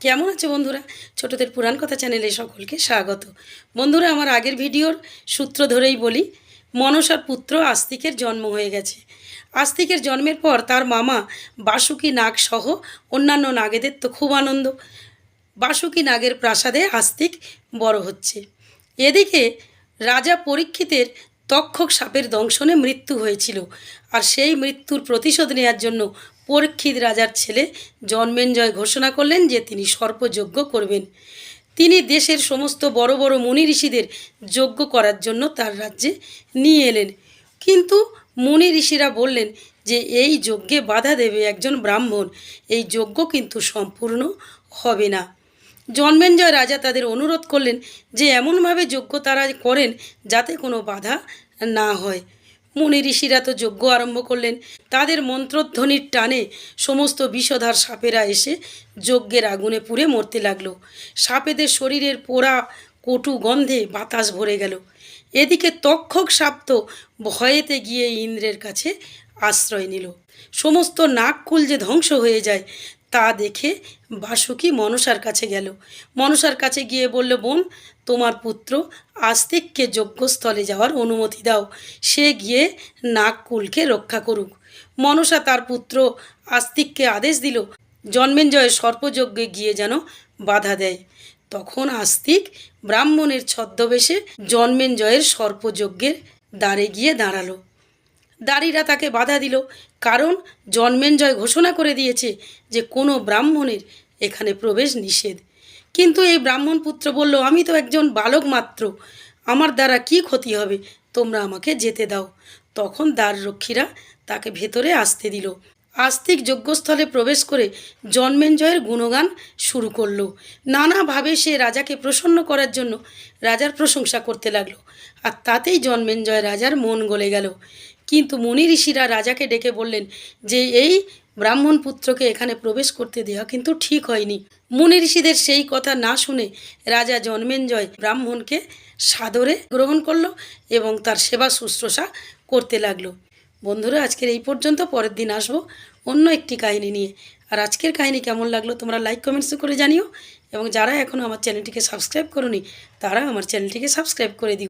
কেমন আছে বন্ধুরা? ছোটদের পুরাণ কথা চ্যানেলে সকলকে স্বাগত। বন্ধুরা, আমার আগের ভিডিওর সূত্র ধরেই বলি, মনসার পুত্র আস্তিকের জন্ম হয়ে গেছে। আস্তিকের জন্মের পর তার মামা বাসুকি নাগ সহ অন্যান্য নাগেদের তো খুব আনন্দ। বাসুকি নাগের প্রাসাদে আস্তিক বড় হচ্ছে। এদিকে রাজা পরীক্ষিতের তক্ষক সাপের দংশনে মৃত্যু হয়েছিল আর সেই মৃত্যুর প্রতিশোধ নেয়ার জন্য পরীক্ষিত রাজার ছেলে জন্মেঞ্জয় ঘোষণা করলেন যে তিনি সর্পযজ্ঞ করবেন। তিনি দেশের সমস্ত বড় বড় মুনি ঋষিদের যজ্ঞ করার জন্য তার রাজ্যে নিয়ে এলেন। কিন্তু মুনি ঋষিরা বললেন যে এই যজ্ঞে বাধা দেবে একজন ব্রাহ্মণ। এই যজ্ঞ কিন্তু সম্পূর্ণ হবে না। জন্মেঞ্জয় রাজা তাদের অনুরোধ করলেন যে এমনভাবে যজ্ঞ তারা করেন যাতে কোনো বাধা না হয়। মুনি ঋষিরা তো যজ্ঞ আরম্ভ করলেন। তাদের মন্ত্রধ্বনির টানে সমস্ত বিষধার সাপেরা এসে যজ্ঞের আগুনে পুড়ে মরতে লাগল। সাপেদের শরীরের পোড়া কটু গন্ধে বাতাস ভরে গেল। এদিকে তক্ষক সাপ তো ভয়েতে গিয়ে ইন্দ্রের কাছে আশ্রয় নিল। সমস্ত নাককুল যে ধ্বংস হয়ে যায় তা দেখে বাসুকি মনসার কাছে গেল। মনসার কাছে গিয়ে বলল, বোন, তোমার পুত্র আস্তিককে যজ্ঞস্থলে যাওয়ার অনুমতি দাও। সে গিয়ে নাগকুলকে রক্ষা করুক। মনসা তার পুত্র আস্তিককে আদেশ দিল জন্মেঞ্জয় সর্পযজ্ঞে গিয়ে যেন বাধা দেয়। তখন আস্তিক ব্রাহ্মণের ছদ্মবেশে জন্মেঞ্জয়ের সর্পযজ্ঞের দ্বারে গিয়ে দাঁড়াল। দাঁড়িরা তাকে বাধা দিল। কারণ জন্মেঞ্জয় ঘোষণা করে দিয়েছে যে কোনো ব্রাহ্মণের এখানে প্রবেশ নিষেধ। কিন্তু এই ব্রাহ্মণ পুত্র বলল, আমি তো একজন বালক মাত্র। আমার দ্বারা কি ক্ষতি হবে? তোমরা আমাকে যেতে দাও। তখন দ্বাররক্ষীরা তাকে ভেতরে আসতে দিল। আস্তিক যজ্ঞস্থলে প্রবেশ করে জন্মেঞ্জয়ের গুণগান শুরু করল। নানাভাবে সে রাজাকে প্রসন্ন করার জন্য রাজার প্রশংসা করতে লাগল। আর তাতেই জন্মেঞ্জয় রাজার মন গলে গেল। কিন্তু মুনি ঋষিরা রাজাকে ডেকে বললেন যে, এই ব্রাহ্মণ পুত্রকে এখানে প্রবেশ করতে দেওয়া কিন্তু ঠিক হয়নি। মুনি ঋষিদের সেই কথা না শুনে রাজা জন্মেঞ্জয় ব্রাহ্মণকে সাদরে গ্রহণ করল এবং তার সেবা শুশ্রূষা করতে লাগল। বন্ধুরা, আজকের এই পর্যন্ত, পরের দিন আসব অন্য একটি কাহিনী নিয়ে। আর আজকের কাহিনী কেমন লাগল তোমরা লাইক কমেন্টস করে জানিও। এবং যারা এখনও আমার চ্যানেলটিকে সাবস্ক্রাইব করনি, তারা আমার চ্যানেলটিকে সাবস্ক্রাইব করে দিও।